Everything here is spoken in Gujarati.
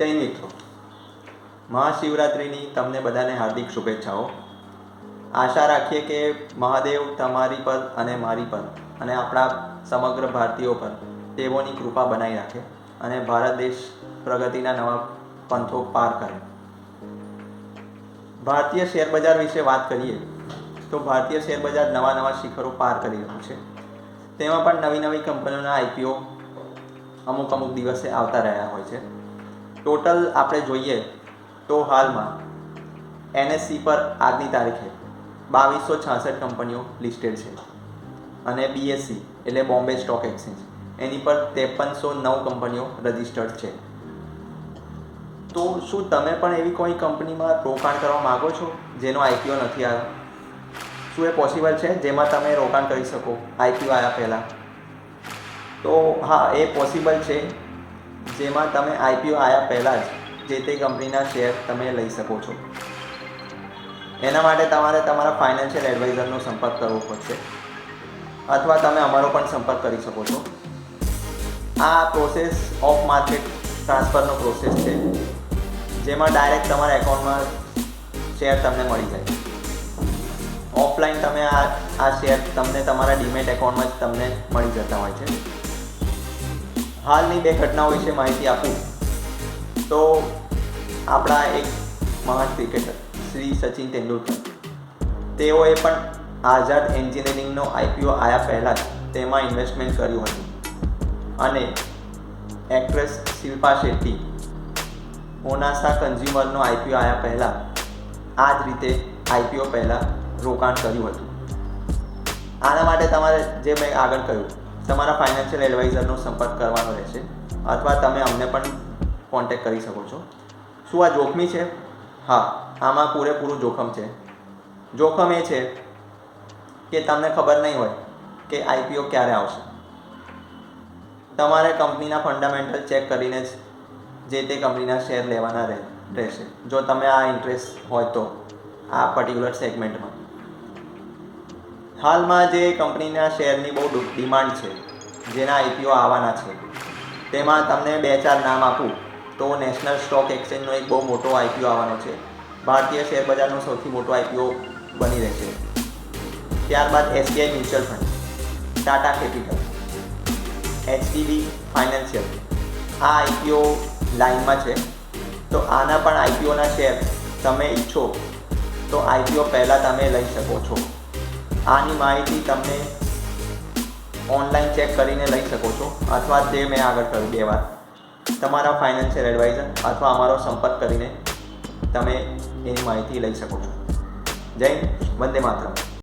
જય મિત્રો. મહાશિવરાત્રિની તમને બધાને હાર્દિક શુભેચ્છાઓ. આશા રાખીએ કે મહાદેવ તમારી પર અને મારી પર અને આપણા સમગ્ર ભારતીયો પર તેઓની કૃપા બનાવી રાખે અને ભારત દેશ પ્રગતિના નવા પંથો પાર કરે. ભારતીય શેરબજાર વિશે વાત કરીએ તો ભારતીય શેરબજાર નવા નવા શિખરો પાર કરી રહ્યું છે. તેમાં પણ નવી નવી કંપનીઓના આઈપીઓ અમુક અમુક દિવસે આવતા રહ્યા હોય છે. ટોટલ આપણે જોઈએ તો હાલમાં એનએસસી પર આજની તારીખે બાવીસો છાસઠ કંપનીઓ લિસ્ટેડ છે અને બીએસસી એટલે બોમ્બે સ્ટોક એક્સચેન્જ એની પર ત્રેપનસો નવ કંપનીઓ રજિસ્ટર્ડ છે. તો શું તમે પણ એવી કોઈ કંપનીમાં રોકાણ કરવા માગો છો? જેનો આઈપીઓ નથી આવ્યો? શું એ પોસિબલ છે? જેમાં તમે રોકાણ કરી શકો આઈપીઓ આવ્યા પહેલાં? તો હા, એ પોસિબલ છે. જેમાં તમે આઈપીઓ આવ્યા પહેલાં જ જે તે કંપનીના શેર તમે લઈ શકો છો. એના માટે તમારે તમારા ફાઇનાન્શિયલ એડવાઇઝરનો સંપર્ક કરવો પડશે. અથવા તમે અમારો પણ સંપર્ક કરી શકો છો. આ પ્રોસેસ ઓફ માર્કેટ ટ્રાન્સફરનો પ્રોસેસ છે. જેમાં ડાયરેક્ટ તમારા એકાઉન્ટમાં શેર તમને મળી જાય. ઓફલાઈન તમે આ આ શેર તમને તમારા ડીમેટ એકાઉન્ટમાં જ તમને મળી જતા હોય છે. હાલની બે ઘટનાઓ વિશે માહિતી આપું. તો આપણા એક મહાન ક્રિકેટર, શ્રી સચિન તેંડુલકર. તેઓએ પણ આઝાદ એન્જિનિયરિંગનો આઈપીઓ આવ્યા પહેલાં જ તેમાં ઇન્વેસ્ટમેન્ટ કર્યું હતું. અને એક્ટ્રેસ શિલ્પા શેટ્ટી, ઓનાસા કન્ઝ્યુમરનો આઈપીઓ આવ્યા પહેલાં આ જ રીતે આઈપીઓ પહેલાં રોકાણ કર્યું હતું. આના માટે તમારે જે મેં આગળ કહ્યું તમારા ફાઇનાન્શિયલ એડવાઇઝરનો સંપર્ક કરવાનો રહેશે, અથવા તમે અમને પણ કોન્ટેક્ટ કરી શકો છો. શું આ જોખમી છે? હા, આમાં પૂરેપૂરું જોખમ છે. જોખમ એ છે કે તમને ખબર નહીં હોય કે આઈપીઓ ક્યારે આવશે. તમારે કંપનીના ફંડામેન્ટલ ચેક કરીને જ જે તે કંપનીના શેર લેવાના રહેશે. જો તમે આ ઇન્ટરેસ્ટ હોય તો આ પર્ટિક્યુલર સેગમેન્ટમાં હાલમાં જે કંપનીના શેરની બહુ ડિમાન્ડ છે, જેના આઈપીઓ આવવાના છે, તેમાં તમને બે ચાર નામ આપું, તો નેશનલ સ્ટોક એક્સચેન્જનો એક બહુ મોટો આઈપીઓ આવવાનો છે. ભારતીય શેર બજારનો સૌથી મોટો આઈપીઓ બની રહેશે. ત્યારબાદ SBI mutual fund, Tata capital HDB financial, આ આઈપીઓ લાઇનમાં છે. તો આના પણ આઈપીઓના શેર તમે ઈચ્છો, તો આઈપીઓ પહેલાં તમે લઈ શકો છો. આની માહિતી તમને ઓનલાઈન ચેક કરીને લઈ શકો છો. અથવા તે મેં આગળ કહ્યું, બે વાર. તમારા ફાઇનાન્શિયલ એડવાઇઝર અથવા અમારો સંપર્ક કરીને તમે એની માહિતી લઈ શકો છો. જય વંદે માતરમ.